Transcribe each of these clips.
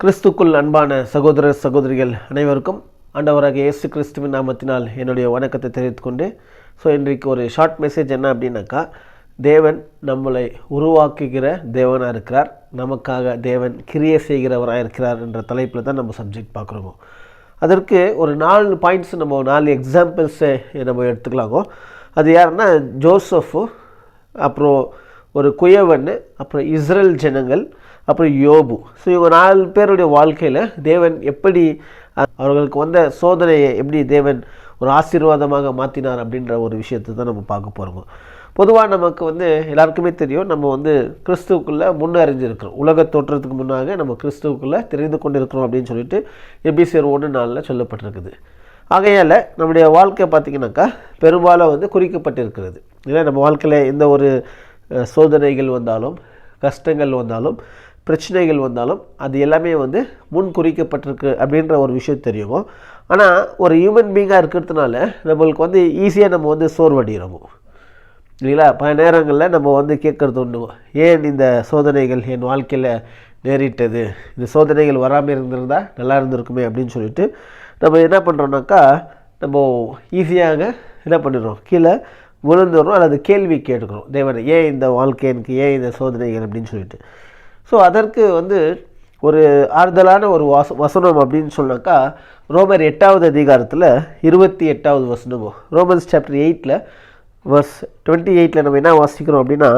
கிறிஸ்துக்குள் அன்பான சகோதர சகோதரிகள் அனைவருக்கும் ஆண்டவராக இயேசு கிறிஸ்துவின் நாமத்தினால் என்னுடைய வணக்கத்தை தெரிவித்துக் கொண்டு ஸோ இன்றைக்கு ஒரு ஷார்ட் மெசேஜ் என்ன அப்படின்னாக்கா தேவன் நம்மளை உருவாக்குகிற தேவனாக இருக்கிறார். நமக்காக தேவன் கிரியை செய்கிறவராக இருக்கிறார் என்ற தலைப்பில் தான் நம்ம சப்ஜெக்ட் பார்க்குறோமோ. அதற்கு ஒரு நாலு பாயிண்ட்ஸ் நம்ம நாலு எக்ஸாம்பிள்ஸை நம்ம எடுத்துக்கலாங்கோ. அது யாருன்னா ஜோசஃபு அப்புறம் ஒரு குயவன் அப்புறம் இஸ்ரேல் ஜனங்கள் அப்புறம் யோபு. ஸோ இவங்க நாலு பேருடைய வாழ்க்கையில் தேவன் எப்படி அவர்களுக்கு வந்த சோதனையை எப்படி தேவன் ஒரு ஆசீர்வாதமாக மாற்றினார் அப்படின்ற ஒரு விஷயத்தை தான் நம்ம பார்க்க போகிறோம் பொதுவாக நமக்கு வந்து எல்லாருக்குமே தெரியும் நம்ம வந்து கிறிஸ்துவுக்குள்ளே முன்னறிஞ்சிருக்கிறோம் உலக தோற்றத்துக்கு முன்னாக நம்ம கிறிஸ்துவுக்குள்ளே தெரிந்து கொண்டிருக்கிறோம் அப்படின்னு சொல்லிட்டு எபிசியர் ஒன்று நாளில் சொல்லப்பட்டிருக்குது. ஆகையால் நம்முடைய வாழ்க்கை பார்த்திங்கனாக்கா பெரும்பாலும் வந்து குறிக்கப்பட்டிருக்கிறது. ஏன்னா நம்ம வாழ்க்கையில் எந்த ஒரு சோதனைகள் வந்தாலும் கஷ்டங்கள் வந்தாலும் பிரச்சனைகள் வந்தாலும் அது எல்லாமே வந்து முன் குறிக்கப்பட்டிருக்கு அப்படின்ற ஒரு விஷயம் தெரியும் ஆனால் ஒரு ஹியூமன் பீங்காக இருக்கிறதுனால நம்மளுக்கு வந்து ஈஸியாக நம்ம வந்து சோர்வடைகிறோம்? இல்லைங்களா? பல நேரங்களில் நம்ம வந்து கேட்குறது உண்டு. ஏன் இந்த சோதனைகள் என் வாழ்க்கையில் நேரிட்டது? இந்த சோதனைகள் வராமல் இருந்திருந்தா நல்லா இருந்திருக்குமே அப்படின்னு சொல்லிட்டு நம்ம என்ன பண்ணுறோம்னாக்கா நம்ம ஈஸியாக என்ன பண்ணிடுறோம்? கீழே விழுந்துடுறோம் அல்லது கேள்வி கேட்டுக்கிறோம். தேவனை ஏன் இந்த வாழ்க்கை எனக்கு ஏன் இந்த சோதனைகள் அப்படின்னு சொல்லிட்டு. ஸோ அதற்கு வந்து ஒரு ஆறுதலான ஒரு வாச வசனம் அப்படின்னு சொன்னாக்கா ரோமர் எட்டாவது அதிகாரத்தில் இருபத்தி எட்டாவது வசனம். ரோமன்ஸ் சாப்டர் எயிட்டில் வர்ஸ் டுவெண்ட்டி எயிட்டில் நம்ம என்ன வாசிக்கிறோம் அப்படின்னா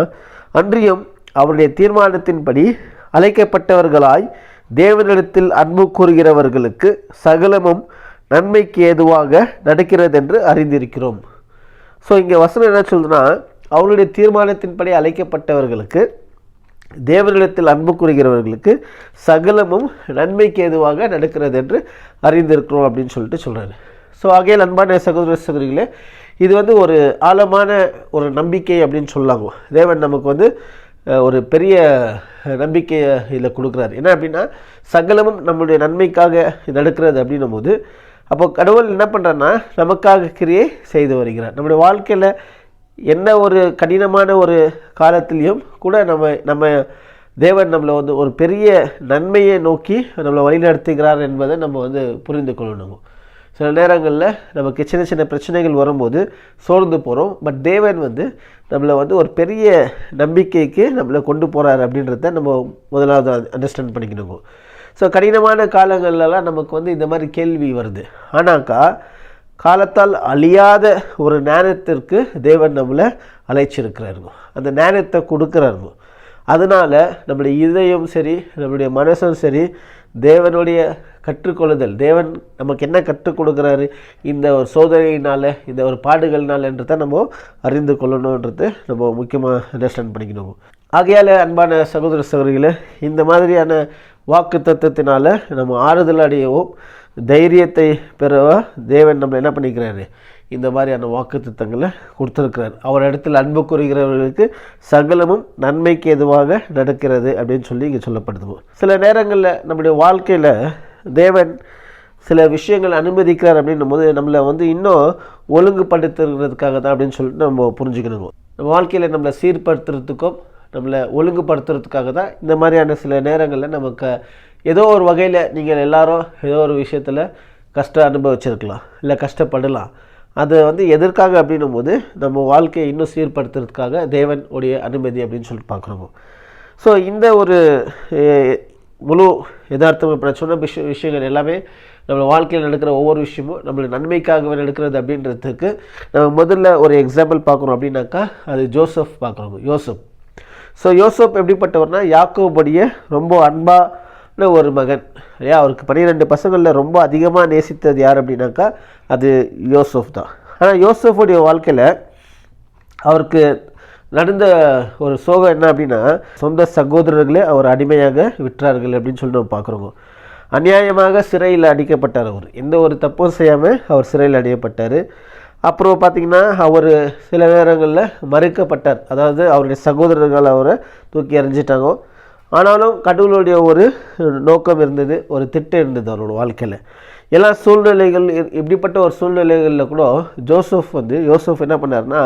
அன்றியும் அவருடைய தீர்மானத்தின்படி அழைக்கப்பட்டவர்களாய் தேவனிடத்தில் அன்பு கூறுகிறவர்களுக்கு சகலமும் நன்மைக்கு ஏதுவாக நடக்கிறது என்று அறிந்திருக்கிறோம். ஸோ இங்கே வசனம் என்ன சொல்லுதுன்னா அவருடைய தீர்மானத்தின்படி அழைக்கப்பட்டவர்களுக்கு தேவரிடத்தில் அன்பு கூறுகிறவர்களுக்கு சகலமும் நன்மைக்கு ஏதுவாக நடக்கிறது என்று அறிந்திருக்கிறோம் அப்படின்னு சொல்லிட்டு சொல்கிறாரு ஸோ ஆகையில் அன்பான சகோதர சகோதரிகளே இது வந்து ஒரு ஆழமான ஒரு நம்பிக்கை அப்படின்னு சொல்லாங்க தேவன் நமக்கு வந்து ஒரு பெரிய நம்பிக்கையை இதில் கொடுக்குறாரு. என்ன அப்படின்னா சகலமும் நம்மளுடைய நன்மைக்காக நடக்கிறது அப்படின்னும் போது அப்போ கடவுள் என்ன பண்ணுறாருன்னா நமக்காக கிரியை செய்து வருகிறார். நம்முடைய வாழ்க்கையில் என்ன ஒரு கடினமான ஒரு காலத்துலேயும் கூட நம்ம நம்ம தேவன் நம்மளை வந்து ஒரு பெரிய நன்மையை நோக்கி நம்மளை வழிநடத்துகிறார் என்பதை நம்ம வந்து புரிந்து கொள்ளணும். சில நேரங்களில் நமக்கு சின்ன சின்ன பிரச்சனைகள் வரும்போது சோர்ந்து போகிறோம் பட் தேவன் வந்து நம்மளை வந்து ஒரு பெரிய நம்பிக்கைக்கு நம்மளை கொண்டு போகிறார் அப்படின்றத நம்ம முதலாவது அண்டர்ஸ்டாண்ட் பண்ணிக்கணுங்க ஸோ கடினமான காலங்கள்லலாம் நமக்கு வந்து இந்த மாதிரி கேள்வி வருது. ஆனாக்கா காலத்தால் அழியாத ஒரு ஞானத்திற்கு தேவன் நம்மளை அழைச்சிருக்கிறாருங்க. அந்த ஞானத்தை கொடுக்குறாருங்க. அதனால் நம்முடைய இதயம் சரி நம்முடைய மனசும் சரி தேவனுடைய கற்றுக்கொள்ளுதல் தேவன் நமக்கு என்ன கற்றுக் கொடுக்குறாரு இந்த ஒரு சோதனையினால் இந்த ஒரு பாடுகள்னால என்றதை நம்ம அறிந்து கொள்ளணுன்றது நம்ம முக்கியமாக அண்டர்ஸ்டாண்ட் பண்ணிக்கணும் ஆகையால் அன்பான சகோதர சகோதரிகளை இந்த மாதிரியான வாக்கு தத்துவத்தினால் நம்ம ஆறுதல் அடையவும் தைரியத்தை பெறவா தேவன் நம்ம என்ன பண்ணிக்கிறாரு? இந்த மாதிரியான வாக்கு திட்டங்களை கொடுத்துருக்கிறார். அவர் இடத்தில் அன்பு கூறுகிறவர்களுக்கு சகலமும் நன்மைக்கு எதுவாக நடக்கிறது அப்படின்னு சொல்லி இங்கே சொல்லப்படுது. சில நேரங்களில் நம்முடைய வாழ்க்கையில் தேவன் சில விஷயங்கள் அனுமதிக்கிறார் அப்படின்னும் போது நம்மளை வந்து இன்னும் ஒழுங்குபடுத்துறதுக்காக தான் அப்படின்னு சொல்லிட்டு நம்ம புரிஞ்சுக்கணும். நம்ம வாழ்க்கையில் நம்மளை சீர்படுத்துறதுக்கும் நம்மளை ஒழுங்குபடுத்துறதுக்காக தான் இந்த மாதிரியான சில நேரங்களில் நமக்கு ஏதோ ஒரு வகையில் நீங்கள் எல்லாரும் ஏதோ ஒரு விஷயத்தில் கஷ்டம் அனுபவிச்சிருக்கலாம் இல்லை கஷ்டப்படலாம். அது வந்து எதற்காக அப்படின்னும் போது நம்ம வாழ்க்கையை இன்னும் சீர்படுத்துறதுக்காக தேவன் உடைய அனுமதி அப்படின்னு சொல்லிட்டு பார்க்குறோம். ஸோ இந்த ஒரு முழு யதார்த்தம் இப்போ நான் சொன்ன விஷய விஷயங்கள் எல்லாமே நம்ம வாழ்க்கையில் நடக்கிற ஒவ்வொரு விஷயமும் நம்மளுடைய நன்மைக்காகவே நடக்கிறது அப்படின்றதுக்கு நம்ம முதல்ல ஒரு எக்ஸாம்பிள் பார்க்குறோம் அப்படின்னாக்கா அது ஜோசப் பார்க்குறோம் யோசப். ஸோ யோசப் எப்படிப்பட்டவர்னா யாக்கோபடியே ரொம்ப அன்பாக ஒரு மகன் இல்லையா? அவருக்கு பன்னிரெண்டு பசங்களில் ரொம்ப அதிகமாக நேசித்தது யார் அப்படின்னாக்கா அது யோசப் தான். ஆனால் யோசஃபுடைய வாழ்க்கையில் அவருக்கு நடந்த ஒரு சோகம் என்ன அப்படின்னா சொந்த சகோதரர்களே அவர் அடிமையாக விற்றார்கள் அப்படின்னு சொல்லி நம்ம பார்க்குறோங்க. அநியாயமாக சிறையில் அடிக்கப்பட்டார் அவர். எந்த ஒரு தப்பும் செய்யாமல் அவர் சிறையில் அடையப்பட்டார். அப்புறம் பார்த்திங்கன்னா அவர் சில நேரங்களில் மறுக்கப்பட்டார். அதாவது அவருடைய சகோதரர்கள் அவரை தூக்கி எறிஞ்சிட்டாங்க. ஆனாலும் கடவுளுடைய ஒரு நோக்கம் இருந்தது ஒரு திட்டம் இருந்தது அவரோட வாழ்க்கையில். எல்லா சூழ்நிலைகள் இப்படிப்பட்ட ஒரு சூழ்நிலைகளில் கூட ஜோசப் வந்து யோசப் என்ன பண்ணார்னா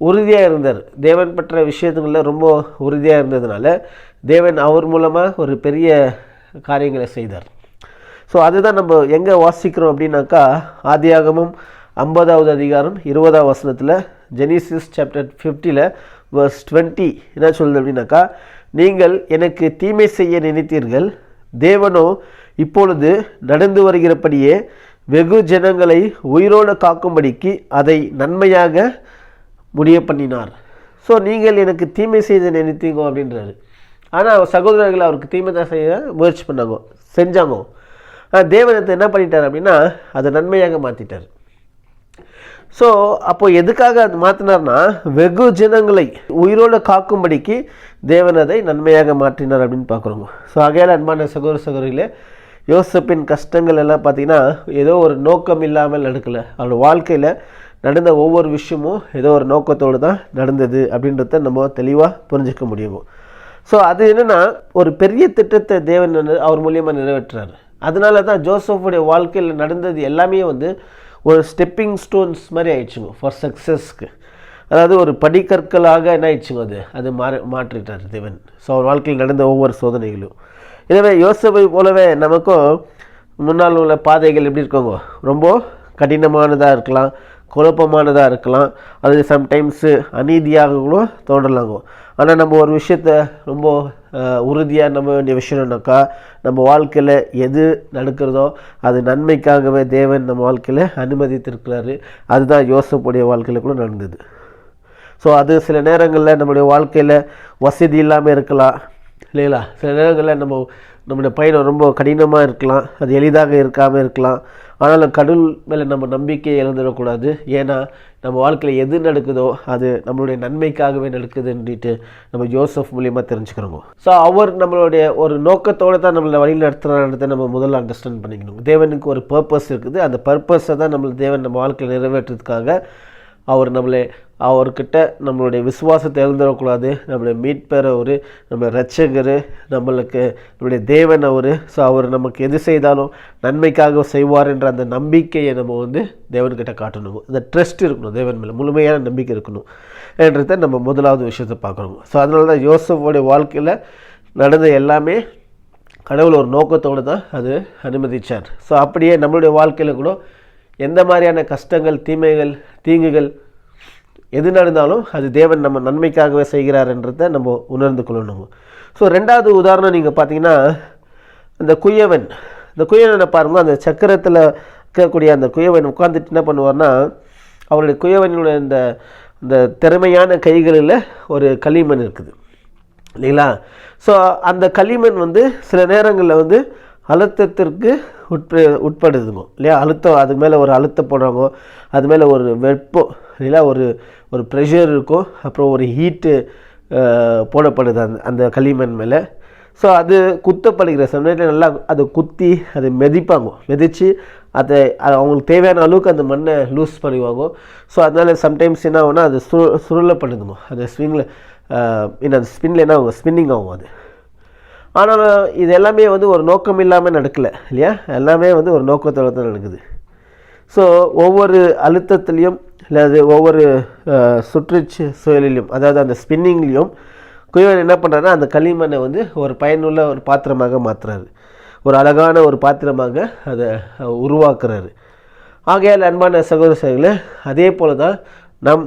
உறுதியாக இருந்தார். தேவன் பற்ற விஷயத்துங்களில் ரொம்ப உறுதியாக இருந்ததுனால தேவன் அவர் மூலமாக ஒரு பெரிய காரியங்களை செய்தார். ஸோ அதுதான் நம்ம எங்கே வாசிக்கிறோம் அப்படின்னாக்கா ஆதியாகமும் ஐம்பதாவது அதிகாரம் இருபதாம் வசனத்தில் ஜெனிசிஸ் சாப்டர் ஃபிஃப்டியில் வர்ஸ் டுவெண்ட்டி என்ன சொல்லுது அப்படின்னாக்கா நீங்கள் எனக்கு தீமை செய்ய நினைத்தீர்கள். தேவனோ இப்பொழுது நடந்து வருகிறபடியே வெகு ஜனங்களை உயிரோடு காக்கும்படிக்கு அதை நன்மையாக முடிய பண்ணினார். ஸோ நீங்கள் எனக்கு தீமை செய்து நினைத்தீங்க அப்படின்றாரு. ஆனால் அவர் சகோதரர்கள் அவருக்கு தீமை தான் செய்ய முயற்சி பண்ணாங்க செஞ்சாங்க. ஆனால் தேவனத்தை என்ன பண்ணிட்டார் அப்படின்னா அதை நன்மையாக மாற்றிட்டார் ஸோ அப்போ எதுக்காக அது மாற்றினார்னா வெகு ஜனங்களை உயிரோடு காக்கும்படிக்கு தேவன் அதை நன்மையாக மாற்றினார் அப்படின்னு பார்க்குறோங்க. ஸோ ஆகையால் அன்பான சகோதர சகோதரிகளே யோசப்பின் கஷ்டங்கள் எல்லாம் பார்த்தீங்கன்னா ஏதோ ஒரு நோக்கம் இல்லாமல் நடக்கலை. அவரோட வாழ்க்கையில் நடந்த ஒவ்வொரு விஷயமும் ஏதோ ஒரு நோக்கத்தோடு தான் நடந்தது அப்படின்றத நம்ம தெளிவாக புரிஞ்சிக்க முடியும் ஸோ அது என்னென்னா ஒரு பெரிய திட்டத்தை தேவன் அவர் மூலியமாக நிறைவேற்றுறாரு. அதனால தான் ஜோசஃபுடைய வாழ்க்கையில் நடந்தது எல்லாமே வந்து ஒரு ஸ்டெப்பிங் ஸ்டோன்ஸ் மாதிரி ஆயிடுச்சுங்க ஃபார் சக்ஸஸ்க்கு அதாவது ஒரு படிக்கற்களாக என்ன ஆயிடுச்சுங்க அது? அது மாறி மாற்றிட்டார் தேவன். ஸோ அவர் வாழ்க்கையில் நடந்த ஒவ்வொரு சோதனைகளும். எனவே யோசனை போலவே நமக்கும் முன்னால் உள்ள பாதைகள் எப்படி இருக்கோங்க? ரொம்ப கடினமானதாக இருக்கலாம். குழப்பமானதாக இருக்கலாம். அது சம்டைம்ஸு அநீதியாக கூட தோன்றலாங்க ஆனால் நம்ம ஒரு விஷயத்த ரொம்ப உறுதியாக நம்ப வேண்டிய விஷயம்னாக்கா நம்ம வாழ்க்கையில் எது நடக்கிறதோ அது நன்மைக்காகவே தேவன் நம்ம வாழ்க்கையில் அனுமதித்திருக்கிறாரு. அதுதான் யோசப்புடைய வாழ்க்கையில் கூட நடந்தது. ஸோ அது சில நேரங்களில் நம்மளுடைய வாழ்க்கையில் வசதி இல்லாமல் இருக்கலாம். இல்லைங்களா? சில நேரங்களில் நம்ம நம்மளுடைய பயணம் ரொம்ப கடினமாக இருக்கலாம். அது எளிதாக இருக்காமல் இருக்கலாம். ஆனாலும் கடவுள் மேலே நம்ம நம்பிக்கையை இழந்துடக்கூடாது. ஏன்னா நம்ம வாழ்க்கையில் எது நடக்குதோ அது நம்மளுடைய நன்மைக்காகவே நடக்குதுன்னுட்டு நம்ம ஜோசப் மூலியமாக தெரிஞ்சுக்கிறோங்க. ஸோ அவர் நம்மளுடைய ஒரு நோக்கத்தோடு தான் நம்மளை வழி நடத்துகிறான்றதை நம்ம முதல்ல அண்டர்ஸ்டாண்ட் பண்ணிக்கணும். தேவனுக்கு ஒரு பர்பஸ் இருக்குது. அந்த பர்பஸை தான் நம்மளை தேவன் நம்ம வாழ்க்கையில் நிறைவேற்றுறதுக்காக அவர் நம்மளை அவர்கிட்ட நம்மளுடைய விசுவாசத்தை எழுந்துடக்கூடாது நம்மளை மீட்பெற ஒரு நம்ம ரட்சகர் நம்மளுக்கு நம்முடைய தேவன் அவர். ஸோ அவர் நமக்கு எது செய்தாலும் நன்மைக்காக செய்வார் என்ற அந்த நம்பிக்கையை நம்ம வந்து தேவன்கிட்ட காட்டணும். அந்த ட்ரஸ்ட் இருக்கணும் தேவன் மேலே முழுமையான நம்பிக்கை இருக்கணும் என்றதை நம்ம முதலாவது விஷயத்தை பார்க்குறோம் ஸோ அதனால தான் யோசஃபோடைய வாழ்க்கையில் நடந்த எல்லாமே கடவுள் ஒரு நோக்கத்தோடு தான் அது அனுமதிச்சார். ஸோ அப்படியே நம்மளுடைய வாழ்க்கையில் கூட எந்த மாதிரியான கஷ்டங்கள் தீமைகள் தீங்குகள் எது நடந்தாலும் அது தேவன் நம்ம நன்மைக்காகவே செய்கிறாருன்றதை நம்ம உணர்ந்து கொள்ளணும். ஸோ ரெண்டாவது உதாரணம் நீங்கள் பார்த்தீங்கன்னா அந்த குயவன். இந்த குயவனை பாருங்க அந்த சக்கரத்தில் இருக்கக்கூடிய அந்த குயவன் உட்காந்துட்டு என்ன பண்ணுவார்னா அவருடைய குயவனுடைய இந்த இந்த திறமையான கைகளில் ஒரு களிமண் இருக்குது. இல்லைங்களா? ஸோ அந்த களிமண் வந்து சில நேரங்களில் வந்து அழுத்தத்திற்கு உட்ப உட்படுதுங்க இல்லையா? அழுத்தம் அதுக்கு மேலே ஒரு அழுத்தம் போடுறாங்க அது மேலே ஒரு வெப்பம் இல்லையா? ஒரு ஒரு ப்ரெஷர் இருக்கும் அப்புறம் ஒரு ஹீட்டு போடப்படுது அந்த அந்த களிமண் மேலே. ஸோ அது குத்தப்படுகிற சமயத்தில் நல்லா அதை குத்தி அதை மெதிப்பாங்க மிதித்து அதை அவங்களுக்கு தேவையான அளவுக்கு அந்த மண்ணை லூஸ் பண்ணுவாங்க. ஸோ அதனால் சம்டைம்ஸ் என்ன ஆகும்னா அது சுரு சுருளப்படுதுங்க அந்த ஸ்விங்கில் இன்னும் அந்த ஸ்பின்னில் என்ன ஆகும் ஸ்பின்னிங் ஆகும் அது. ஆனாலும் இது எல்லாமே வந்து ஒரு நோக்கம் இல்லாமல் நடக்கலை இல்லையா? எல்லாமே வந்து ஒரு நோக்கத்தோடு தான் நடக்குது. ஸோ ஒவ்வொரு அழுத்தத்துலேயும் இல்லை ஒவ்வொரு சுற்றுச்சு சூழலிலும் அதாவது அந்த ஸ்பின்னிங்லேயும் குயவன் என்ன பண்ணுறாருன்னா அந்த களிமண்ணை வந்து ஒரு பயனுள்ள ஒரு பாத்திரமாக மாற்றுறாரு ஒரு அழகான ஒரு பாத்திரமாக அதை உருவாக்குறாரு. ஆகையால் அன்பான சகோதர அதே போல் தான் நம்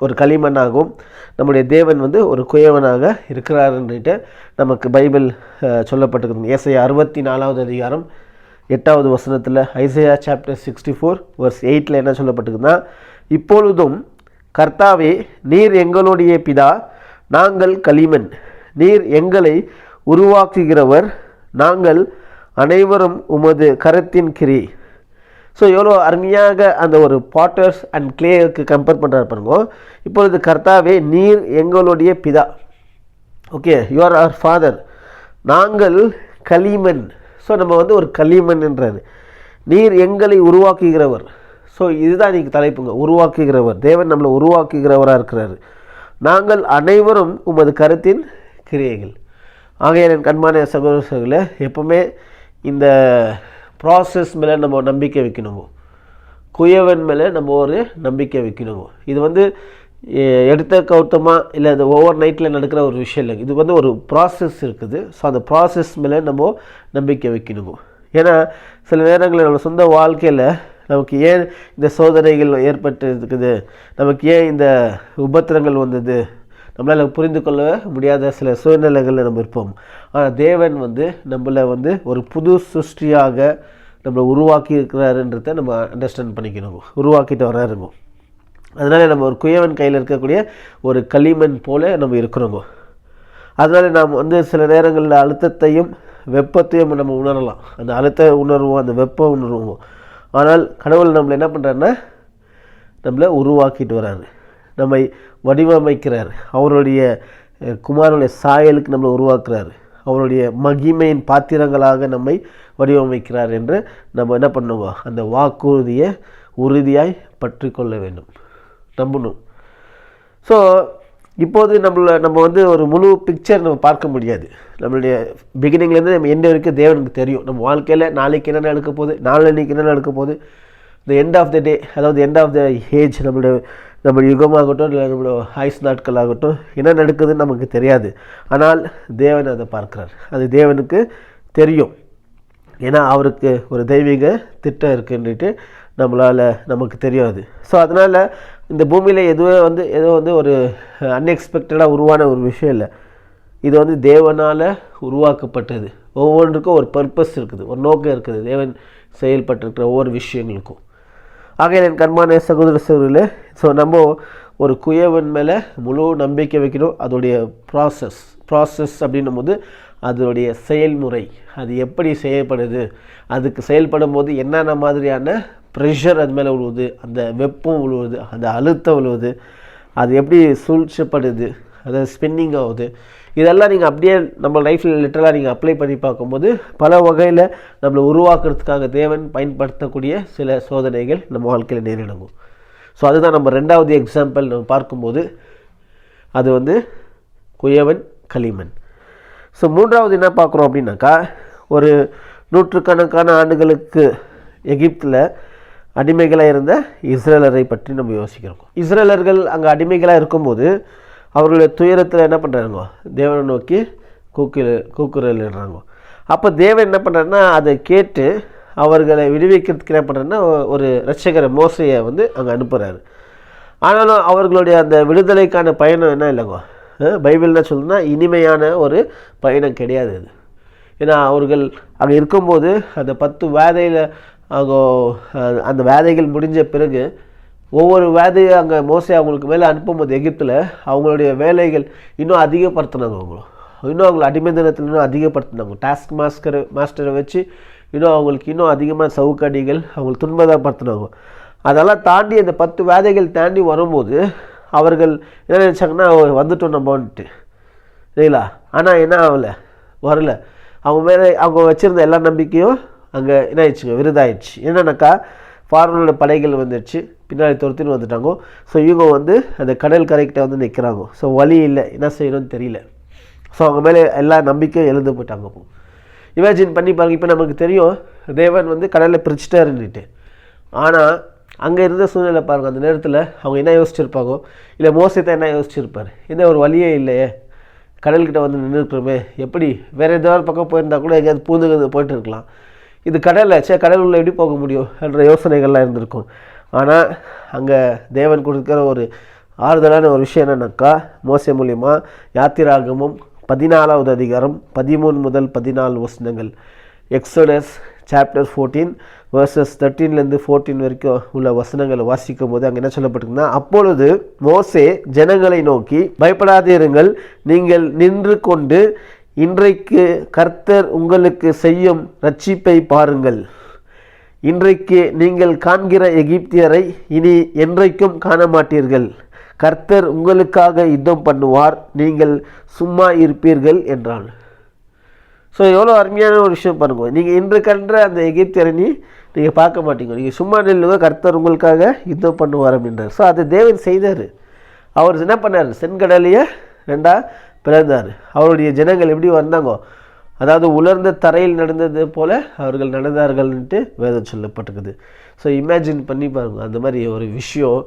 ஒரு களிமண்ணாகவும் நம்முடைய தேவன் வந்து ஒரு குயவனாக இருக்கிறாருன்னுட்டு நமக்கு பைபிள் சொல்லப்பட்டிருக்குது ஏசையா அறுபத்தி நாலாவது அதிகாரம் எட்டாவது வசனத்தில் Isaiah chapter sixty four verse எயிட்டில் என்ன சொல்லப்பட்டிருக்குன்னா இப்பொழுதும் கர்த்தாவே நீர் எங்களுடைய பிதா நாங்கள் களிமண். நீர் எங்களை உருவாக்குகிறவர் நாங்கள் அனைவரும் உமது கரத்தின் கிரி. ஸோ எவ்வளோ அருமையாக அந்த ஒரு பாட்டர்ஸ் அண்ட் கிளேக்கு கம்பேர் பண்ணுறாரு பாருங்க. இப்பொழுது கர்த்தாவே நீர் எங்களுடைய பிதா. ஓகே யுவர் அவர் ஃபாதர் நாங்கள் களிமண். ஸோ நம்ம வந்து ஒரு களிமண் களிமண்ன்றாரு. நீர் எங்களை உருவாக்குகிறவர். ஸோ இதுதான் இன்றைக்கி தலைப்புங்க. உருவாக்குகிறவர். தேவன் நம்மளை உருவாக்குகிறவராக இருக்கிறார். நாங்கள் அனைவரும் உமது கருத்தின் கிரியைகள். ஆகையால் என் கண்மான சகோதரர்களே எப்பவுமே இந்த ப்ராசஸ் மேலே நம்ம நம்பிக்கை வைக்கணுமோ குயவன் மேலே நம்ம ஒரு நம்பிக்கை வைக்கணுமோ இது வந்து எடுத்த கௌத்தமாக இல்லை அது ஓவர் நைட்டில் நடக்கிற ஒரு விஷயம் இல்லை இது வந்து ஒரு ப்ராசஸ் இருக்குது. ஸோ அந்த ப்ராசஸ் மேலே நம்ம நம்பிக்கை வைக்கணுமோ ஏன்னா சில நேரங்களில் நம்ம சொந்த வாழ்க்கையில் நமக்கு ஏன் இந்த சோதனைகள் ஏற்பட்டு இருக்குது நமக்கு ஏன் இந்த உபத்திரங்கள் வந்தது? நம்மளால் புரிந்து கொள்ள முடியாத சில சூழ்நிலைகளில் நம்ம இருப்போம். ஆனால் தேவன் வந்து நம்மளை வந்து ஒரு புது சிருஷ்டியாக நம்மளை உருவாக்கி இருக்கிறாருன்றத நம்ம அண்டர்ஸ்டாண்ட் பண்ணிக்கணும். உருவாக்கிட்டு வராருங்க. அதனால் நம்ம ஒரு குயவன் கையில் இருக்கக்கூடிய ஒரு களிமண் போல நம்ம இருக்கிறோங்க. அதனால் நாம் வந்து சில நேரங்களில் அழுத்தத்தையும் வெப்பத்தையும் நம்ம உணரலாம். அந்த அழுத்த உணர்வோம் அந்த வெப்பம் உணர்வோம். ஆனால் கடவுள் நம்மளை என்ன பண்ணுறாருன்னா நம்மளை உருவாக்கிட்டு வராரு. நம்மை வடிவமைக்கிறார். அவருடைய குமாரனுடைய சாயலுக்கு நம்மளை உருவாக்குறாரு. அவருடைய மகிமையின் பாத்திரங்களாக நம்மை வடிவமைக்கிறார் என்று நம்ம என்ன பண்ணுவோம்? அந்த வாக்குறுதியை உறுதியாய் பற்றி கொள்ள வேண்டும். நம்பணும். ஸோ இப்போது நம்மள நம்ம வந்து ஒரு முழு பிக்சர் நம்ம பார்க்க முடியாது. நம்மளுடைய பிகினிங்லேருந்து நம்ம எந்த வரைக்கும் தேவனுக்கு தெரியும். நம்ம வாழ்க்கையில் நாளைக்கு என்ன நடக்க போகுது? நாளைக்கு என்ன நடக்க போகுது? இந்த எண்ட் ஆஃப் த டே அதாவது எண்ட் ஆஃப் த ஏஜ் நம்மளுடைய நம்ம யுகமாகட்டும் இல்லை நம்மளோட ஆயுஸ் நாட்கள் ஆகட்டும் என்ன நடக்குதுன்னு நமக்கு தெரியாது. ஆனால் தேவன் அதை பார்க்கிறார். அது தேவனுக்கு தெரியும். ஏன்னா அவருக்கு ஒரு தெய்வீக திட்டம் இருக்குன்னுட்டு நம்மளால் நமக்கு தெரியாது. ஸோ அதனால் இந்த பூமியில் எதுவே வந்து ஏதோ வந்து ஒரு அன்எக்ஸ்பெக்டடாக உருவான ஒரு விஷயம் இல்லை. இது வந்து தேவனால் உருவாக்கப்பட்டது. ஒவ்வொன்றுக்கும் ஒரு பர்பஸ் இருக்குது ஒரு நோக்கம் இருக்குது. தேவன் செயல்பட்டிருக்கிற ஒவ்வொரு விஷயங்களுக்கும். ஆகையில் என் கண்மான சகோதர சகோதரிகளே ஸோ நம்ம ஒரு குயவன் மேலே முழு நம்பிக்கை வைக்கணும் அதோடைய ப்ராசஸ் ப்ராசஸ் அப்படின்னும் போது அதனுடைய செயல்முறை அது எப்படி செய்யப்படுது அதுக்கு செயல்படும் போது என்னென்ன மாதிரியான ப்ரெஷர் அது மேலே விழுவுது அந்த வெப்பம் விழுவுது அந்த அழுத்தம் விழுவுது அது எப்படி சூழ்ச்சப்படுது அது ஸ்பின்னிங் ஆகுது இதெல்லாம் நீங்கள் அப்படியே நம்ம லைஃப்பில் லிட்டரலாக நீங்கள் அப்ளை பண்ணி பார்க்கும்போது பல வகையில் நம்மளை உருவாக்குறதுக்காக தேவன் பயன்படுத்தக்கூடிய சில சோதனைகள் நம்ம வாழ்க்கையில் நேரிடணும். ஸோ அதுதான் நம்ம ரெண்டாவது எக்ஸாம்பிள் நம்ம பார்க்கும்போது அது வந்து குயவன் களிமண். ஸோ மூன்றாவது என்ன பார்க்குறோம் அப்படின்னாக்கா ஒரு நூற்றுக்கணக்கான ஆண்டுகளுக்கு எகிப்தில் அடிமைகளாக இருந்த இஸ்ரேலரை பற்றி நம்ம யோசிக்கிறோம். இஸ்ரேலர்கள் அங்கே அடிமைகளாக இருக்கும்போது அவர்களுடைய துயரத்தில் என்ன பண்ணுறாங்க தேவனை நோக்கி கூக்குல கூக்குரலிடுறாங்க அப்போ தேவன் என்ன பண்ணுறாருன்னா அதை கேட்டு அவர்களை விடுவிக்கிறதுக்கு என்ன பண்ணுறாருன்னா ஒரு ரட்சகரை மோசையை வந்து அங்கே அனுப்புகிறாரு ஆனாலும் அவர்களுடைய அந்த விடுதலைக்கான பயணம் என்ன இல்லைங்க? பைபிள்னா சொல்லணும்னா இனிமையான ஒரு பயணம் கிடையாது அது. ஏன்னா அவர்கள் அங்கே இருக்கும்போது அந்த பத்து வேதையில் அங்கே அந்த வேதைகள் முடிஞ்ச பிறகு ஒவ்வொரு வேதையை அங்கே மோசை அவங்களுக்கு மேலே அனுப்பும்போது எகிப்தில் அவங்களுடைய வேலைகள் இன்னும் அதிகப்படுத்தினாங்க அவங்களும். இன்னும் அவங்களை அடிமை தினத்தில் இன்னும் அதிகப்படுத்தினாங்க. டாஸ்க் மாஸ்டர் மாஸ்டரை வச்சு இன்னும் அவங்களுக்கு இன்னும் அதிகமாக சவுக்கடிகள் அவங்களுக்கு துன்பதப்படுத்தினாங்க. அதெல்லாம் தாண்டி அந்த பத்து வேதைகள் தாண்டி வரும்போது அவர்கள் என்ன நினச்சாங்கன்னா வந்துட்டோம் நம்மன்ட்டு சரிங்களா? ஆனால் என்ன ஆகலை? வரல. அவங்க மேலே அவங்க வச்சுருந்த எல்லா நம்பிக்கையும் அங்கே என்ன ஆயிடுச்சுங்க விருதாயிடுச்சு. என்னன்னாக்கா ஃபாரினோட படைகள் வந்துடுச்சு பின்னாடி துரத்தின்னு வந்துட்டாங்க. ஸோ இவங்க வந்து அந்த கடல் கரைக்கிட்ட வந்து நிற்கிறாங்க ஸோ வழி இல்லை. என்ன செய்யணும்னு தெரியல. ஸோ அவங்க மேலே எல்லா நம்பிக்கையும் எழுந்து போயிட்டாங்க. அப்போ இமேஜின் பண்ணி பாருங்க. இப்போ நமக்கு தெரியும் தேவன் வந்து கடலில் பிரிச்சுட்டாருன்னுட்டு. ஆனால் அங்கே இருந்த சூழ்நிலை பாருங்கள் அந்த நேரத்தில் அவங்க என்ன யோசிச்சிருப்பாங்க? இல்லை மோசத்தை என்ன யோசிச்சிருப்பார்? இந்த ஒரு வழியே இல்லையே. கடல்கிட்ட வந்து நின்றுக்கிறோமே எப்படி? வேறு ஏதாவது பக்கம் போயிருந்தா கூட எங்கேயாவது பூந்து போயிட்டு இருக்கலாம். இது கடலில் சே கடல் உள்ள எப்படி போக முடியும்? என்ற யோசனைகள்லாம் இருந்திருக்கும். ஆனால் அங்கே தேவன் கொடுக்குற ஒரு ஆறுதலான ஒரு விஷயம் என்னன்னாக்கா மோசை மூலிமா யாத்திராகமும் பதினாலாவது அதிகாரம் பதிமூணு முதல் பதினாலு வசனங்கள். எக்ஸோடஸ் சாப்டர் ஃபோர்டீன் வர்சஸ் தேர்ட்டீன்லேருந்து ஃபோர்டீன் வரைக்கும் உள்ள வசனங்களை வாசிக்கும் போது அங்கே என்ன சொல்லப்பட்டிருக்குன்னா அப்பொழுது மோசே ஜனங்களை நோக்கி பயப்படாதீருங்கள் நீங்கள் நின்று கொண்டு இன்றைக்கு கர்த்தர் உங்களுக்கு செய்யும் ரட்சிப்பை பாருங்கள். இன்றைக்கு நீங்கள் காண்கிற எகிப்தியரை இனி என்றைக்கும் காண மாட்டீர்கள் கர்த்தர் உங்களுக்காக யுத்தம் பண்ணுவார். நீங்கள் சும்மா இருப்பீர்கள் என்றான். ஸோ எவ்வளோ அருமையான ஒரு விஷயம் பண்ணுங்க நீங்கள் இன்று கன்ற அந்த எகிப்தியரணி நீங்கள் பார்க்க மாட்டீங்க. நீங்கள் சும்மா நில்லுங்க கர்த்தர் உங்களுக்காக யுத்தம் பண்ணுவார் அப்படின்றார். ஸோ அதை தேவன் செய்தார். அவர் என்ன பண்ணார்? செங்கடலையே ரெண்டாக பிறந்தார் அவருடைய ஜனங்கள் எப்படி வந்தாங்கோ? அதாவது உலர்ந்த தரையில் நடந்தது போல அவர்கள் நடந்தார்கள்ன்ட்டு வேதம் சொல்லப்பட்டிருக்குது. ஸோ இமேஜின் பண்ணி பாருங்கள் அந்த மாதிரி ஒரு விஷயம்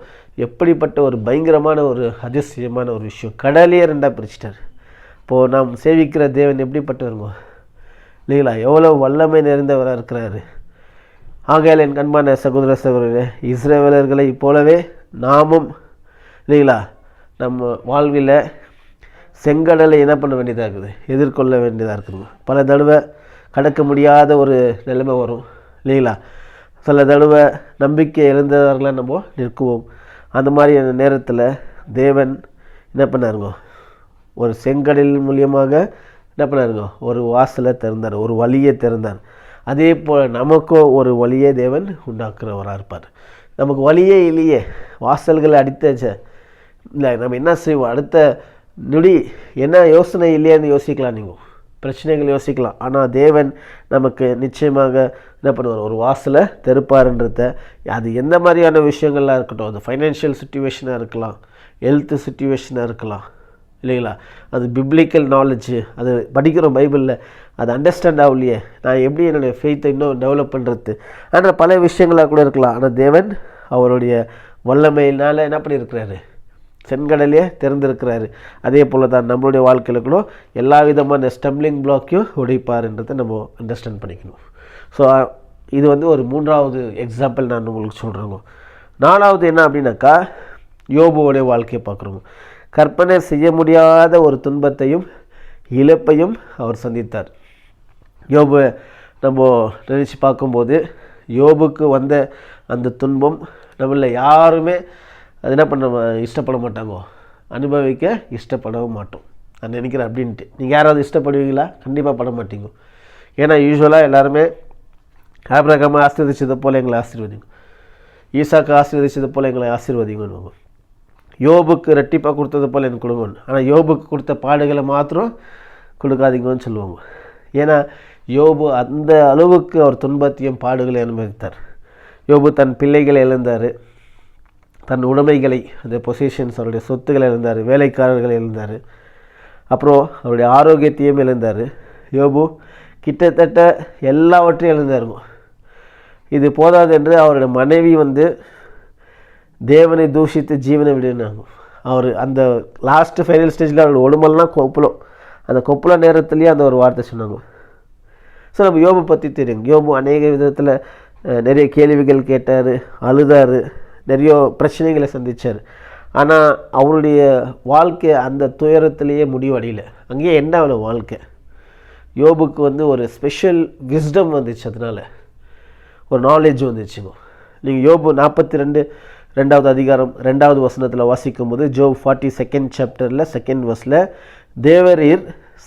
எப்படிப்பட்ட ஒரு பயங்கரமான ஒரு அதிசயமான ஒரு விஷயம். கடலையே ரெண்டாக பிரிச்சிட்டார். இப்போது நாம் சேவிக்கிற தேவன் எப்படிப்பட்டவருங்க இல்லைங்களா எவ்வளோ வல்லமை நிறைந்தவராக இருக்கிறாரு. ஆகையால் என் கண்பான சகோதர சகோதரர்களே இஸ்ரேவலர்களை போலவே நாமும் இல்லைங்களா நம்ம வாழ்வில் செங்கடலை என்ன பண்ண வேண்டியதாக இருக்குது? எதிர்கொள்ள வேண்டியதாக இருக்குதுங்க பல தடவை கடக்க முடியாத ஒரு நிலைமை வரும் இல்லைங்களா? சில தடவை நம்பிக்கை இழந்தவர்களாக நம்ம நிற்குவோம். அந்த மாதிரியான நேரத்தில் தேவன் என்ன பண்ணாருங்க? ஒரு செங்கடல் மூலியமாக என்ன பண்ணாருங்க? ஒரு வாசலை திறந்தார் ஒரு வழியை திறந்தார். அதே போல் நமக்கும் ஒரு வழியை தேவன் உண்டாக்குறவராக இருப்பார். நமக்கு வழியே இல்லையே. வாசல்களை அடித்தாச்ச இல்லை நம்ம என்ன செய்வோம்? அடுத்த நொடி என்ன யோசனை இல்லையான்னு யோசிக்கலாம் நீங்கள் பிரச்சனைகள் யோசிக்கலாம். ஆனால் தேவன் நமக்கு நிச்சயமாக என்ன பண்ணுவார்? ஒரு வாசலை தெருப்பாருன்றத அது எந்த மாதிரியான விஷயங்கள்லாம் இருக்கட்டும். அது ஃபைனான்ஷியல் சுச்சுவேஷனாக இருக்கலாம். ஹெல்த் சுச்சுவேஷனாக இருக்கலாம். இல்லைங்களா? அது பிப்ளிக்கல் நாலேஜு அது படிக்கிறோம் பைபிளில் அது அண்டர்ஸ்டாண்ட் ஆகலையே. நான் எப்படி என்னுடைய ஃபெய்த்தை இன்னும் டெவலப் பண்ணுறது ஆனால் பல விஷயங்களாக கூட இருக்கலாம். ஆனால் தேவன் அவருடைய வல்லமையினால் என்ன பண்ணியிருக்கிறாரு? செங்கடலையே திறந்திருக்கிறாரு. அதே போல் தான் நம்மளுடைய வாழ்க்கையில் கூட எல்லா விதமான ஸ்டம்பிளிங் பிளாக்கையும் உடைப்பாருன்றதை நம்ம அண்டர்ஸ்டாண்ட் பண்ணிக்கணும். ஸோ இது வந்து ஒரு மூன்றாவது எக்ஸாம்பிள் நான் உங்களுக்கு சொல்கிறேங்க நாலாவது என்ன அப்படின்னாக்கா யோபுவோடைய வாழ்க்கையை பார்க்குறோங்க. கற்பனை செய்ய முடியாத ஒரு துன்பத்தையும் இழப்பையும் அவர் சந்தித்தார். யோபு நம்ம நினச்சி பார்க்கும்போது யோபுக்கு வந்த அந்த துன்பம் நம்மள யாருமே அது என்ன பண்ண இஷ்டப்பட மாட்டாங்கோ. அனுபவிக்க இஷ்டப்படவும் மாட்டோம். நான் நினைக்கிறேன் அப்படின்ட்டு. நீங்கள் யாராவது இஷ்டப்படுவீங்களா? கண்டிப்பாக பட மாட்டீங்க. ஏன்னா யூஸ்வலாக எல்லாருமே ஆபிரகாம ஆசீர்வதிச்சதை போல் எங்களை ஆசீர்வதிங்க. ஈசாக்கு ஆசீர்வதிச்சது போல் எங்களை ஆசீர்வதிங்கன்னு யோபுக்கு ரெட்டிப்பாக கொடுத்தது போல் எனக்கு கொடுங்கன்னு ஆனால் யோபுக்கு கொடுத்த பாடுகளை மாத்திரம் கொடுக்காதீங்கன்னு சொல்லுவாங்க. ஏன்னா யோபு அந்த அளவுக்கு அவர் துன்பத்தையும் பாடுகளை அனுமதித்தார் யோபு தன் பிள்ளைகளை இழந்தார். தன் உடைமைகளை அந்த பொசிஷன்ஸ் அவருடைய சொத்துக்களை இழந்தார் வேலைக்காரர்களை இழந்தார். அப்புறம் அவருடைய ஆரோக்கியத்தையும் இழந்தார். யோபு கிட்டத்தட்ட எல்லாவற்றையும் இழந்தாருமோ இது போதாது என்று அவருடைய மனைவி வந்து தேவனை தூஷித்து ஜீவனை விடுனாங்க. அவர் அந்த லாஸ்ட் ஃபைனல் ஸ்டேஜில் அவர் உடம்பெல்லாம் கொப்பளம். அந்த கொப்பள நேரத்துலேயே அந்த ஒரு வார்த்தை சொன்னாங்க. ஸோ நம்ம யோபு பற்றி தெரியும். யோபு அநேக விதத்தில் நிறைய கேள்விகள் கேட்டார் அழுதார். நிறைய பிரச்சனைகளை சந்தித்தார் ஆனால் அவருடைய வாழ்க்கை அந்த துயரத்திலேயே முடிவடையல. அங்கேயே என்ன அவளை வாழ்க்கை. யோபுக்கு வந்து ஒரு ஸ்பெஷல் விஸ்டம் வந்துச்சு அதனால். ஒரு நாலேஜ் வந்துச்சுங்க நீங்கள் யோபு நாற்பத்தி ரெண்டு ரெண்டாவது அதிகாரம் ரெண்டாவது வசனத்தில் வாசிக்கும் போது ஜோப் ஃபார்ட்டி செகண்ட் சாப்டரில் செகண்ட் வர்ஸில் தேவரீர்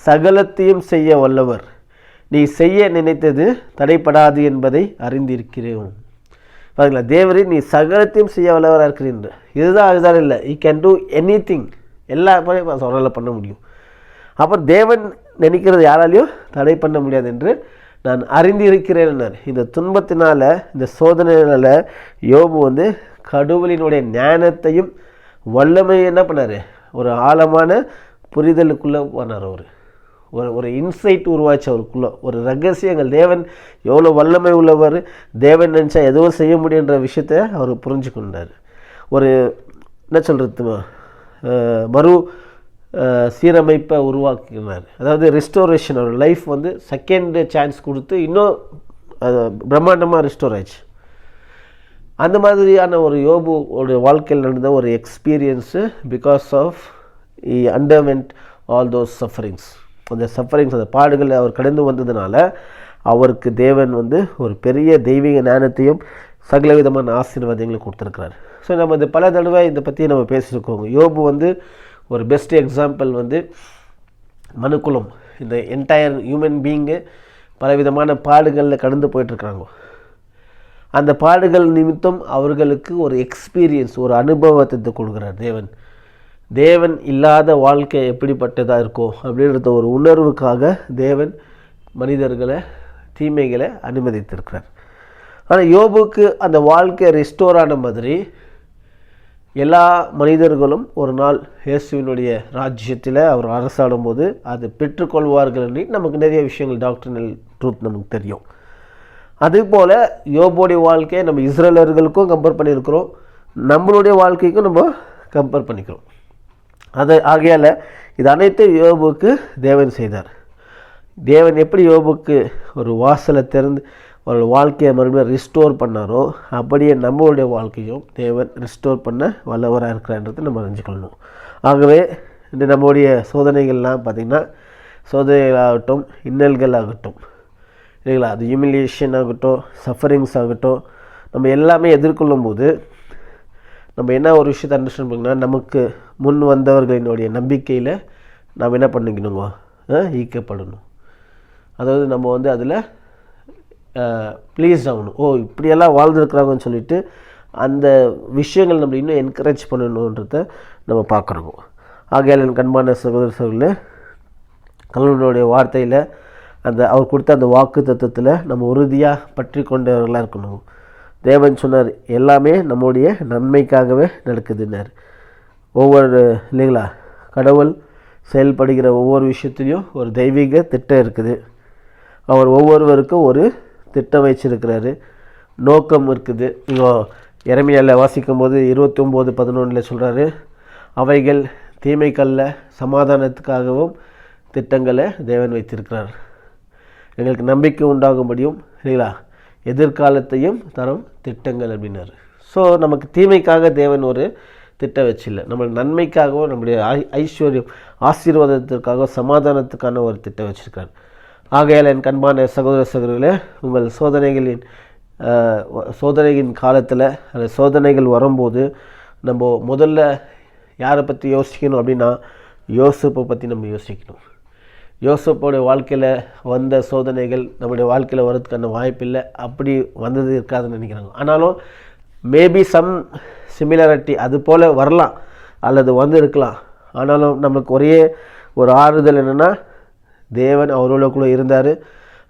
சகலத்தையும் செய்ய வல்லவர். நீ செய்ய நினைத்தது தடைப்படாது என்பதை அறிந்திருக்கிறேன். பாருங்களா தேவரே நீ சகலத்தையும் செய்ய வல்லவராக இருக்கிறீன்ற இதுதான் அதுதான் இல்லை. I can do anything எல்லா அவரால் பண்ண முடியும். அப்புறம் தேவன் நினைக்கிறது யாராலையும் தடை பண்ண முடியாது என்று நான் அறிந்திருக்கிறேன் இந்த துன்பத்தினால் இந்த சோதனையினால் யோபு வந்து கடவுளினுடைய ஞானத்தையும் வல்லமையை என்ன பண்ணார்? ஒரு ஆழமான புரிதலுக்குள்ளே போனார் அவர். ஒரு ஒரு இன்சைட் உருவாச்சு அவருக்குள்ளே. ஒரு ரகசியங்கள். தேவன் எவ்வளோ வல்லமை உள்ளவர் தேவன் நினச்சா எதுவும் செய்ய முடியுன்ற விஷயத்தை அவர் புரிஞ்சு கொண்டார் ஒரு என்ன சொல்கிறது மறு சீரமைப்பை உருவாக்கினார். அதாவது ரெஸ்டோரேஷன் அவர் லைஃப் வந்து செகண்ட் சான்ஸ் கொடுத்து இன்னும் பிரம்மாண்டமாக ரெஸ்டோர் ஆயிடுச்சு. அந்த மாதிரியான ஒரு யோபு ஒரு வாழ்க்கையில் நடந்த ஒரு experience because of I underwent all those sufferings அந்த சஃபரிங்ஸ் அந்த பாடுகளை அவர் கடந்து வந்ததுனால அவருக்கு தேவன் வந்து ஒரு பெரிய தெய்வீக ஞானத்தையும் சகல விதமான ஆசீர்வாதங்களை கொடுத்துருக்கிறார். ஸோ நம்ம இந்த பல தடவை இதை பற்றி நம்ம பேசியிருக்கோங்க யோபு வந்து ஒரு பெஸ்ட் எக்ஸாம்பிள் வந்து மனுக்குலம். இந்த என்டையர் ஹியூமன் பீயிங்கு பலவிதமான பாடுகளில் கடந்து போயிட்டுருக்குறாங்க. அந்த பாடுகள் நிமித்தம் அவர்களுக்கு ஒரு எக்ஸ்பீரியன்ஸ் ஒரு அனுபவத்தை கொடுக்குறார் தேவன். தேவன் இல்லாத வாழ்க்கை எப்படிப்பட்டதாக இருக்கோ அப்படின்றத ஒரு உணர்வுக்காக தேவன் மனிதர்களை தீமைகளை அனுமதித்திருக்கிறார். ஆனால் யோபுக்கு அந்த வாழ்க்கை ரெஸ்டோர் ஆன மாதிரி எல்லா மனிதர்களும் ஒரு நாள் இயேசுவினுடைய ராஜ்யத்தில் அவர் அரசாடும்போது அது பெற்றுக்கொள்வார்கள் நமக்கு நிறைய விஷயங்கள் டாக்டர்னல் ட்ரூத் நமக்கு தெரியும். அதுபோல் யோபோடைய வாழ்க்கையை நம்ம இஸ்ரேலர்களுக்கும் கம்பேர் பண்ணியிருக்கிறோம். நம்மளுடைய வாழ்க்கைக்கும் நம்ம கம்பேர் பண்ணிக்கிறோம். அது ஆகையால் இது அனைத்தும் யோபுக்கு தேவன் செய்தார். தேவன் எப்படி யோபுக்கு ஒரு வாசலை திறந்து ஒரு வாழ்க்கையை மறுபடியும் ரிஸ்டோர் பண்ணாரோ அப்படியே நம்மளுடைய வாழ்க்கையும் தேவன் ரிஸ்டோர் பண்ண வல்லவராக இருக்கிறான்றதை நம்ம அறிஞ்சுக்கொள்ளணும். ஆகவே இந்த நம்முடைய சோதனைகள்லாம் பார்த்திங்கன்னா சோதனைகளாகட்டும் இன்னல்கள் ஆகட்டும் இல்லைங்களா? அது ஹியூமிலியேஷன் ஆகட்டும் சஃபரிங்ஸ் ஆகட்டும் நம்ம எல்லாமே எதிர்கொள்ளும் போது நம்ம என்ன ஒரு விஷயத்தை அண்டர்ஸ்டாண்ட் பண்ணோம்னா நமக்கு முன் வந்தவர்களினுடைய நம்பிக்கையில் நாம் என்ன பண்ணிக்கணுங்க ஈக்கப்படணும் அதாவது நம்ம வந்து அதில் ப்ளீஸ் ஆகணும். ஓ இப்படியெல்லாம் வாழ்ந்துருக்குறாங்கன்னு சொல்லிட்டு அந்த விஷயங்கள் நம்ம இன்னும் என்கரேஜ் பண்ணணுன்றத நம்ம பார்க்குறோம். ஆகையால் என் கண்பான சகோதர கல்லூரியுடைய வார்த்தையில் அந்த அவர் கொடுத்த அந்த வாக்கு தத்துவத்தில் நம்ம உறுதியாக பற்றி கொண்டவர்களாக இருக்கணும். தேவன் சொன்னார் எல்லாமே நம்முடைய நன்மைக்காகவே நடக்குதுன்னார். ஒவ்வொரு இல்லைங்களா? கடவுள் செயல்படுகிற ஒவ்வொரு விஷயத்துலையும் ஒரு தெய்வீக திட்டம் இருக்குது. அவர் ஒவ்வொருவருக்கும் ஒரு திட்டம் வச்சிருக்கிறாரு. நோக்கம் இருக்குது. இங்கோ இறமையால் வாசிக்கும் போது இருபத்தி ஒம்பது பதினொன்றில் சொல்கிறாரு அவைகள் தீமைக்கல்ல சமாதானத்துக்காகவும் திட்டங்களை தேவன் வைத்திருக்கிறார். எங்களுக்கு நம்பிக்கை உண்டாகும்படியும் இல்லைங்களா? எதிர்காலத்தையும் தரும் திட்டங்கள் அப்படின்னாரு. ஸோ நமக்கு தீமைக்காக தேவன் ஒரு திட்டம் வச்சில்லை. நம்ம நன்மைக்காகவும் நம்முடைய ஐ- ஐஸ்வர்யம் ஆசீர்வாதத்திற்காக சமாதானத்துக்கான ஒரு திட்டம் வச்சுருக்காரு. ஆகையால் என் கண்பான சகோதர சகோதரர்களே உங்கள் சோதனைகளின் சோதனையின் காலத்தில் அந்த சோதனைகள் வரும்போது நம்ம முதல்ல யாரை பற்றி யோசிக்கணும் அப்படின்னா யோசிப்பை பற்றி நம்ம யோசிக்கணும். யோசப்போடைய வாழ்க்கையில் வந்த சோதனைகள் நம்முடைய வாழ்க்கையில் வரதுக்கான வாய்ப்பில்லை. அப்படி வந்தது இருக்காதுன்னு நினைக்கிறாங்க. ஆனாலும் மேபி சம் சிமிலாரிட்டி அது போல் வரலாம் அல்லது வந்து இருக்கலாம் ஆனாலும் நமக்கு ஒரே ஒரு ஆறுதல் என்னென்னா தேவன் அவரோட கூட இருந்தார்.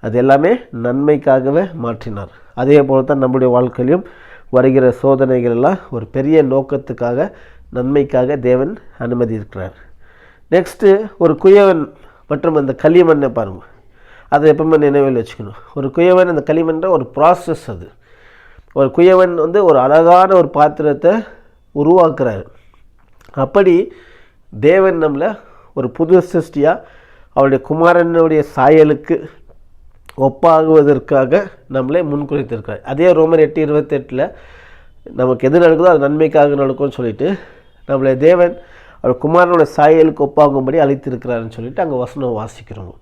அது எல்லாமே நன்மைக்காகவே மாற்றினார். அதே போல் தான் நம்முடைய வாழ்க்கையிலும் வருகிற சோதனைகள் எல்லாம் ஒரு பெரிய நோக்கத்துக்காக நன்மைக்காக தேவன் அனுமதி இருக்கிறார். நெக்ஸ்ட்டு ஒரு குயவன் மற்றும் அந்த களிமண்ணை பாருங்கள் அதை எப்பவுமே நினைவில் வச்சுக்கணும். ஒரு குயவன் அந்த களிமண்ற ஒரு ப்ராசஸ் அது. ஒரு குயவன் வந்து ஒரு அழகான ஒரு பாத்திரத்தை உருவாக்குறாரு. அப்படி தேவன் நம்மளை ஒரு புது சிருஷ்டியாக அவருடைய குமாரனுடைய சாயலுக்கு ஒப்பாகுவதற்காக நம்மளை முன்குறித்திருக்கார் அதே ரோமர் எட்டு இருபத்தெட்டில் நமக்கு எது நடக்குதோ அது நன்மைக்காக நடக்கும்னு சொல்லிட்டு நம்மளை தேவன் அவர் குமாரனோட சாயலுக்கு ஒப்பாகும்படி அழைத்திருக்கிறாருன்னு சொல்லிட்டு அங்கே வசனம் வாசிக்கிறோம்.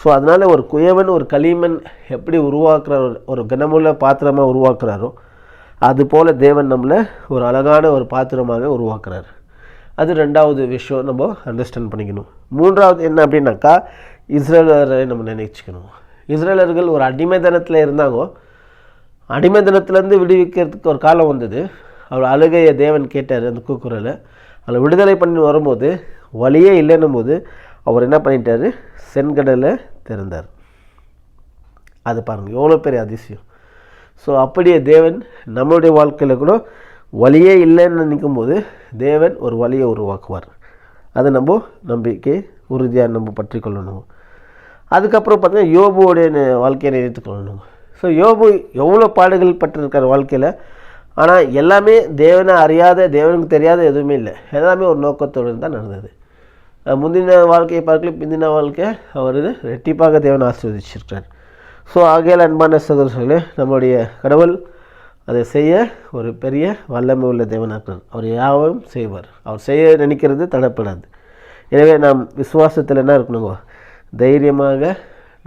ஸோ அதனால் ஒரு குயவன் ஒரு களிமண் எப்படி உருவாக்குறார் ஒரு கனமுள்ள பாத்திரமாக உருவாக்குறாரோ அதுபோல் தேவன் நம்மளை ஒரு அழகான ஒரு பாத்திரமாக உருவாக்குறாரு. அது ரெண்டாவது விஷயம் நம்ம அண்டர்ஸ்டாண்ட் பண்ணிக்கணும். மூன்றாவது என்ன அப்படின்னாக்கா இஸ்ரேலரை நம்ம நினைச்சிக்கணும். இஸ்ரேலர்கள் ஒரு அடிமைத்தனத்தில் இருந்தாங்க அடிமைத்தனத்திலேருந்து விடுவிக்கிறதுக்கு ஒரு காலம் வந்தது. அவர் அழுகையை தேவன் கேட்டார் அந்த கூக்குரலை. அதில் விடுதலை பண்ணி வரும்போது வழியே இல்லைன்னும் போது அவர் என்ன பண்ணிட்டாரு? செங்கடலை திறந்தார். அது பாருங்கள் எவ்வளோ பெரிய அதிசயம். ஸோ அப்படியே தேவன் நம்மளுடைய வாழ்க்கையில் கூட வழியே இல்லைன்னு நினைக்கும் போது தேவன் ஒரு வழியை உருவாக்குவார். அதை நம்ம நம்பிக்கை உறுதியாக நம்ம பற்றி கொள்ளணும் அதுக்கப்புறம் பார்த்தீங்கன்னா யோபுவோடைய வாழ்க்கையை நினைத்து கொள்ளணும். ஸோ யோபு எவ்வளோ பாடுகள் பட்டிருக்கார் வாழ்க்கையில்? ஆனால் எல்லாமே தேவனை அறியாத தேவனுக்கு தெரியாத எதுவுமே இல்லை. எல்லாமே ஒரு நோக்கத்தோடு தான் நடந்தது. முந்தின வாழ்க்கையை பார்க்கல பிந்தின வாழ்க்கை அவர் இது ரெட்டிப்பாக தேவன் ஆசீர்வதிச்சிருக்கிறார். ஸோ ஆகையால் அன்பான சகோதரர்களே நம்முடைய கடவுள் அதை செய்ய ஒரு பெரிய வல்லமை உள்ள தேவனாக இருக்கிறார் அவர் யாவும் செய்வார். அவர் செய்ய நினைக்கிறது தடப்படாது. எனவே நாம் விசுவாசத்தில் என்ன இருக்கணுங்க தைரியமாக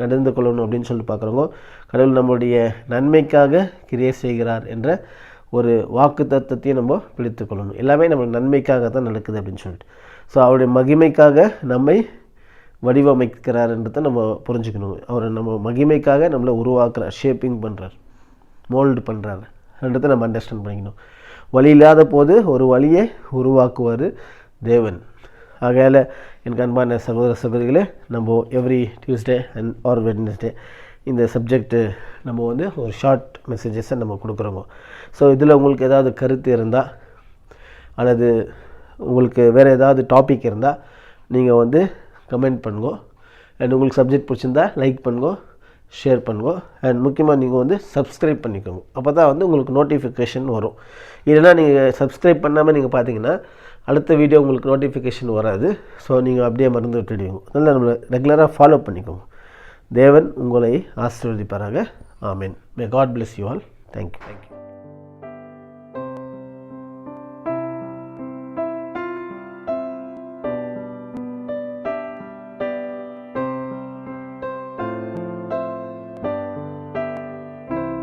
நடந்து கொள்ளணும் அப்படின்னு சொல்லி பார்க்குறோங்க கடவுள் நம்முடைய நன்மைக்காக கிரியை செய்கிறார் என்ற ஒரு வாக்கு தத்துவத்தையும் நம்ம பிடித்து கொள்ளணும். எல்லாமே நம்ம நன்மைக்காக தான் நடக்குது அப்படின்னு சொல்லிட்டு. ஸோ அவருடைய மகிமைக்காக நம்மை வடிவமைக்கிறார்ன்றதை நம்ம புரிஞ்சுக்கணும். அவர் நம்ம மகிமைக்காக நம்மளை உருவாக்குறார் ஷேப்பிங் பண்ணுறார் மோல்டு பண்ணுறாருன்றதை நம்ம அண்டர்ஸ்டாண்ட் பண்ணிக்கணும். வழி இல்லாத போது ஒரு வழியை உருவாக்குவார் தேவன். ஆகையால் எனக்கு அன்பான சகோதர சகோதரிகளே நம்ம every Tuesday and or Wednesday இந்த சப்ஜெக்ட்டு நம்ம வந்து ஒரு ஷார்ட் மெசேஜஸை நம்ம கொடுக்குறோங்க ஸோ இதில் உங்களுக்கு ஏதாவது கருத்து இருந்தால் அல்லது உங்களுக்கு வேறு ஏதாவது டாபிக் இருந்தால் நீங்கள் வந்து கமெண்ட் பண்ணுங்க. அண்ட் உங்களுக்கு சப்ஜெக்ட் பிடிச்சிருந்தா லைக் பண்ணுங்க ஷேர் பண்ணுங்க. அண்ட் முக்கியமாக நீங்கள் வந்து சப்ஸ்கிரைப் பண்ணிக்கோங்க. அப்போ தான் வந்து உங்களுக்கு நோட்டிஃபிகேஷன் வரும். இல்லைனா நீங்கள் சப்ஸ்கிரைப் பண்ணாமல் நீங்கள் பார்த்தீங்கன்னா அடுத்த வீடியோ உங்களுக்கு நோட்டிஃபிகேஷன் வராது. ஸோ நீங்கள் அப்படியே மறந்து விட்டுடுவீங்க. அதனால் நம்மளை ரெகுலராக ஃபாலோ பண்ணிக்கோங்க. தேவன் உங்களை ஆசீர்வதிப்பாராக. Amen. May God bless you all. Thank you. Thank you.